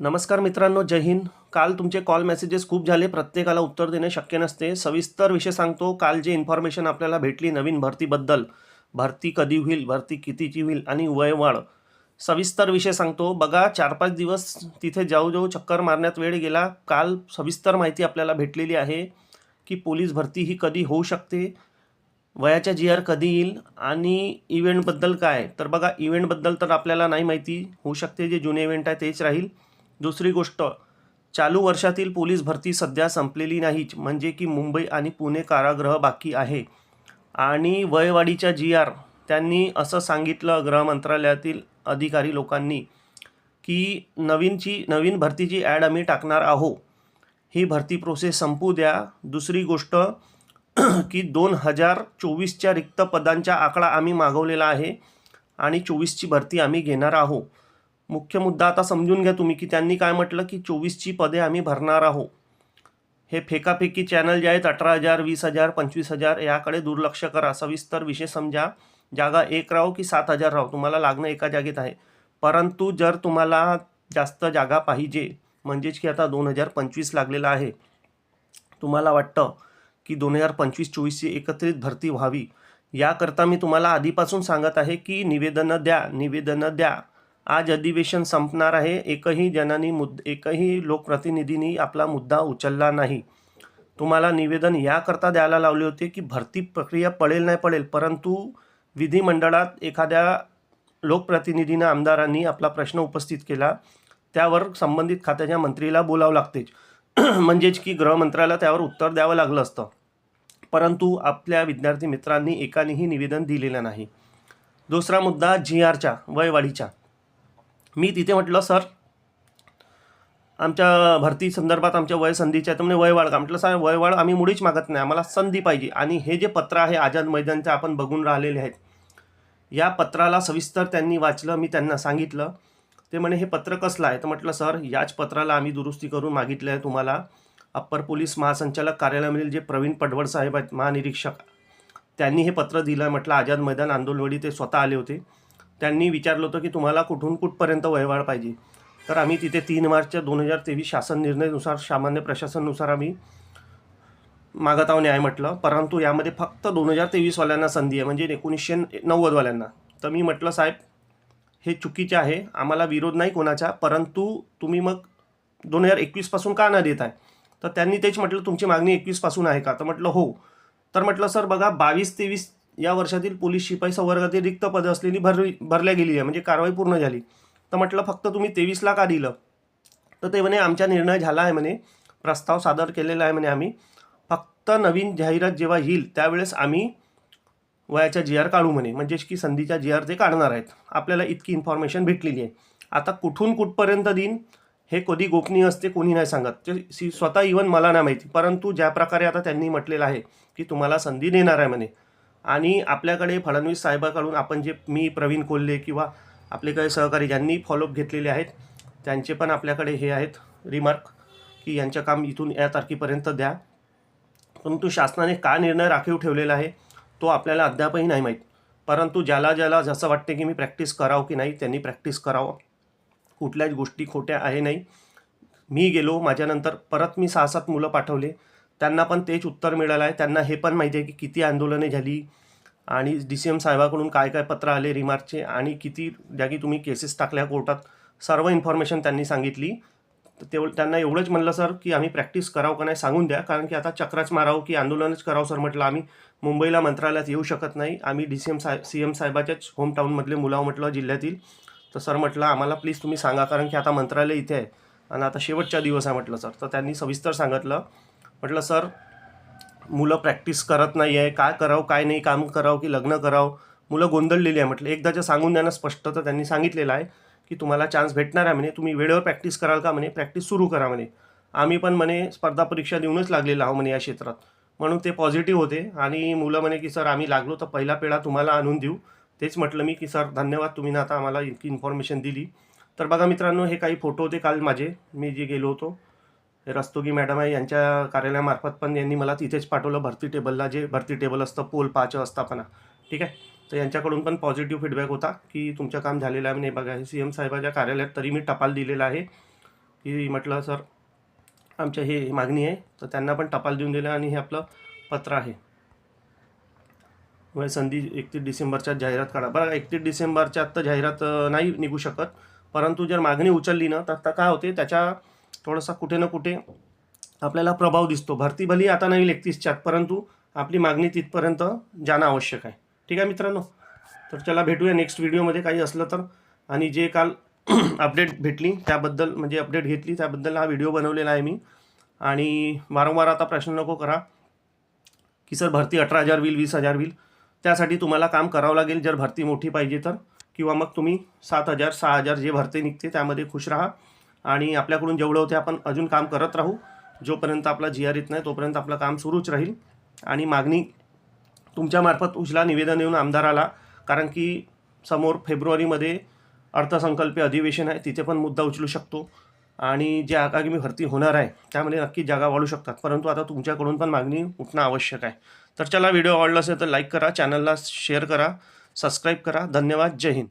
नमस्कार मित्रांनो जय हिंद. काल तुमचे कॉल मेसेजेस खूप झाले. प्रत्येकाला उत्तर देणे शक्य नसते. सविस्तर विषय सांगतो. काल जे इन्फॉर्मेशन आपल्याला भेटली नवीन भरतीबद्दल भरती कधी होईल भरती कितीची होईल आणि वयवाढ सविस्तर विषय सांगतो. बघा चार पाच दिवस तिथे जाऊ जाऊ चक्कर मारण्यात वेळ गेला. काल सविस्तर माहिती आपल्याला भेटलेली आहे की पोलीस भरती ही कधी होऊ शकते वयाच्या जी आर कधी येईल आणि इव्हेंटबद्दल काय. तर बघा इव्हेंटबद्दल तर आपल्याला नाही माहिती. होऊ शकते जे जुने इव्हेंट आहे तेच राहील. दुसरी गोष्ट चालू वर्षातील पोलीस भरती सध्या संपलेली नाहीच म्हणजे की मुंबई आणि पुणे कारागृह बाकी आहे. आणि वयवाढीच्या जी आर त्यांनी असं सांगितलं गृह मंत्रालयातील अधिकारी लोकांनी की नवीनची नवीन भरतीची ॲड आम्ही टाकणार आहो ही भरती प्रोसेस संपू द्या. दुसरी गोष्ट की दोन हजार चोवीसच्या रिक्त पदांचा आकडा आम्ही मागवलेला आहे आणि चोवीसची भरती आम्ही घेणार आहोत. मुख्य मुद्दा आता समजून घ्या तुम्ही की त्यांनी काय म्हटलं की चोवीसची पदे आम्ही भरणार आहोत. हे फेकाफेकी चॅनल जे आहेत अठरा हजार वीस हजार पंचवीस हजार याकडे दुर्लक्ष करा. सविस्तर विषय समजा. जागा एक राहो की सात हजार राहो? तुम्हाला लागणं एका जागेत आहे. परंतु जर तुम्हाला जास्त जागा पाहिजे म्हणजेच की आता दोन हजार पंचवीस लागलेला आहे तुम्हाला वाटतं की दोन हजार पंचवीस चोवीसची एकत्रित भरती व्हावी? याकरता मी तुम्हाला आधीपासून सांगत आहे की निवेदनं द्या निवेदनं द्या. आज अधिवेशन संपणार आहे. एकही जनानी मुद् एकही लोकप्रतिनिधींनी आपला मुद्दा उचलला नाही. तुम्हाला निवेदन याकरता द्यायला लावले होते की भरती प्रक्रिया पडेल नाही पडेल परंतु विधिमंडळात एखाद्या लोकप्रतिनिधीनं आमदारांनी आपला प्रश्न उपस्थित केला त्यावर संबंधित खात्याच्या मंत्रीला बोलावं लागतेच म्हणजेच की गृहमंत्र्याला त्यावर उत्तर द्यावं लागलं असतं. परंतु आपल्या विद्यार्थी मित्रांनी एकानेही निवेदन दिलेलं नाही. दुसरा मुद्दा जी आरच्या वयवाढीच्या. मी तिथे म्हटलं सर आमच्या भरती संदर्भात आमच्या वय संधीच्या तर म्हणजे वयवाढ का? म्हटलं सर वयवाढ आम्ही मुळीच मागत नाही. आम्हाला संधी पाहिजे. आणि हे जे पत्र आहे आझाद मैदानचं आपण बघून राहिलेले आहेत या पत्राला सविस्तर त्यांनी वाचलं मी त्यांना सांगितलं. ते म्हणे हे पत्र कसलं आहे? तर म्हटलं सर याच पत्राला आम्ही दुरुस्ती करून मागितलं आहे तुम्हाला. अप्पर पोलीस महासंचालक कार्यालयामधील जे प्रवीण पडवळ साहेब आहेत महानिरीक्षक त्यांनी हे पत्र दिलं म्हटलं आझाद मैदान आंदोलनवेळी ते स्वतः आले होते. त्यांनी विचारलं होतं की तुम्हाला कुठून कुठपर्यंत वयवाढ पाहिजे. तर आम्ही तिथे तीन मार्चच्या दोन हजार तेवीस शासन निर्णयनुसार सामान्य प्रशासननुसार आम्ही मागत आहो न्याय म्हटलं. परंतु यामध्ये फक्त दोन हजार तेवीसवाल्यांना संधी आहे म्हणजे एकोणीसशे नव्वदवाल्यांना. तर मी म्हटलं साहेब हे चुकीचे आहे आम्हाला विरोध नाही कोणाचा परंतु तुम्ही मग दोन हजार एकवीसपासून का न देत आहे? तर त्यांनी तेच म्हटलं तुमची मागणी एकवीसपासून आहे का? तर म्हटलं हो. तर म्हटलं सर बघा बावीस तेवीस या वर्षातील पोलीस शिपाई संवर्गातील रिक्त पदं असलेली भरली भरल्या गेली आहे म्हणजे कारवाई पूर्ण झाली. तर म्हटलं फक्त तुम्ही तेवीसला का दिलं. तर ते म्हणे आमचा निर्णय झाला आहे म्हणे प्रस्ताव सादर केलेला आहे म्हणे आम्ही. फक्त नवीन जाहिरात जेव्हा येईल त्यावेळेस आम्ही वयाच्या जी आर काढू म्हणे. म्हणजेच की संधीच्या जी आर ते काढणार आहेत. आपल्याला इतकी इन्फॉर्मेशन भेटलेली आहे. आता कुठून कुठपर्यंत देईन हे कधी गोपनीय असते कोणी नाही सांगत. ते सी स्वतः इवन मला नाही माहिती. परंतु ज्या प्रकारे आता त्यांनी म्हटलेलं आहे की तुम्हाला संधी देणार आहे म्हणे. आणि आपल्याकडे फडणवीस साहेबाकडून आपण जे मी प्रवीण कोल्हे किंवा आपले काही सहकारी ज्यांनी फॉलोअप घेतलेले आहेत त्यांचे पण आपल्याकडे हे आहेत रिमार्क की यांचं काम इथून या तारखेपर्यंत द्या. परंतु शासनाने का निर्णय राखीव ठेवलेला आहे तो आपल्याला अद्यापही नाही माहीत. परंतु ज्याला ज्याला जसं वाटते की मी प्रॅक्टिस करावं की नाही त्यांनी प्रॅक्टिस करावं. कुठल्याच गोष्टी खोट्या आहे नाही. मी गेलो माझ्यानंतर परत मी सहा सात मुलं पाठवले. त्यांना पण तेच उत्तर मिळालं आहे त्यांना हे पण माहिती आहे की किती आंदोलने झाली आणि डी सी एम साहेबाकडून काय काय पत्र आले रिमार्कचे आणि किती जागी तुम्ही केसेस टाकल्या कोर्टात सर्व इन्फॉर्मेशन त्यांनी सांगितली. तर तेव त्यांना एवढंच म्हणलं सर की आम्ही प्रॅक्टिस करावं का नाही सांगून द्या कारण की आता चक्राच मारावं की आंदोलनच करावं सर म्हटलं. आम्ही मुंबईला मंत्रालयात येऊ शकत नाही. आम्ही डी सी एम साहेब सी एम साहेबाच्याच होमटाऊनमधले मुलावं म्हटलं जिल्ह्यातील. तर सर म्हटलं आम्हाला प्लीज तुम्ही सांगा कारण की आता मंत्रालय इथे आहे आणि आता शेवटचा दिवस आहे म्हटलं सर. तर त्यांनी सविस्तर सांगितलं. म्हटलं सर मुलं प्रॅक्टिस करत नाही आहे काय करावं काय नाही काम करावं की लग्न करावं? मुलं गोंधळलेली आहे म्हटलं. एकदाचं सांगून द्या ना स्पष्ट तर त्यांनी सांगितलेलं आहे की तुम्हाला चान्स भेटणार आहे म्हणे. तुम्ही वेळेवर प्रॅक्टिस कराल का म्हणे? प्रॅक्टिस सुरू करा म्हणे. आम्ही पण म्हणे स्पर्धा परीक्षा देऊनच लागलेलो आहो म्हणे या क्षेत्रात. म्हणून ते पॉझिटिव्ह होते आणि मुलं म्हणे की सर आम्ही लागलो तर पहिला पेढा तुम्हाला आणून देऊ. तेच म्हटलं मी की सर धन्यवाद तुम्ही ना आता आम्हाला इतकी इन्फॉर्मेशन दिली. तर बघा मित्रांनो हे काही फोटो होते काल माझे. मी जे गेलो होतो रस्तोगी मॅडम आहे यांच्या कार्यालयामार्फत पण यांनी मला तिथेच पाठवलं भरती टेबलला जे भरती टेबल असतं पोल पाच असतापणा ठीक आहे? तर यांच्याकडून पण पॉझिटिव्ह फीडबॅक होता की तुमचं काम झालेलं आहे. नाही बघा सी एम साहेबाच्या कार्यालयात तरी मी टपाल दिलेला आहे. की म्हटलं सर आमच्या हे मागणी आहे. तर त्यांना पण टपाल देऊन दिलं आणि हे आपलं पत्र आहे. वय संधी एकतीस डिसेंबरच्या जाहिरात काढा. बघा एकतीस डिसेंबरच्या आत्ता जाहिरात नाही निघू शकत. परंतु जर मागणी उचलली ना तर आता काय होते त्याच्या थोडासा कुठे ना कुठे आपल्याला प्रभाव दिसतो. भरती भली आता नाही एकतीसच्या परंतु आपली मागणी तिथपर्यंत जाणं आवश्यक आहे. ठीक आहे मित्रांनो? तर चला भेटूया नेक्स्ट व्हिडिओमध्ये काही असलं तर. आणि जे काल अपडेट भेटली त्याबद्दल म्हणजे अपडेट घेतली त्याबद्दल हा व्हिडिओ बनवलेला आहे मी. आणि वारंवार आता प्रश्न नको करा की सर भरती अठरा हजार होईल वीस हजार होईल. त्यासाठी तुम्हाला काम करावं लागेल. जर भरती मोठी पाहिजे तर. किंवा मग तुम्ही सात हजार सहा हजार जे भरती निघते त्यामध्ये खुश राहा. आणि आपल्याकडून जेवढं होते आपण अजून काम करत राहू. जोपर्यंत आपला जी आर येत नाही तोपर्यंत आपलं काम सुरूच राहील. आणि मागणी तुमच्यामार्फत उचला निवेदन येऊन आमदाराला कारण की समोर फेब्रुवारीमध्ये अर्थसंकल्पीय अधिवेशन आहे तिथे पण मुद्दा उचलू शकतो. आणि जे आगामी भरती होणार आहे त्यामध्ये नक्की जागा वाढू शकतात. परंतु आता तुमच्याकडून पण मागणी उठणं आवश्यक आहे. तर चला व्हिडिओ आवडला असेल तर लाईक करा चॅनलला शेअर करा सबस्क्राईब करा. धन्यवाद. जय हिंद.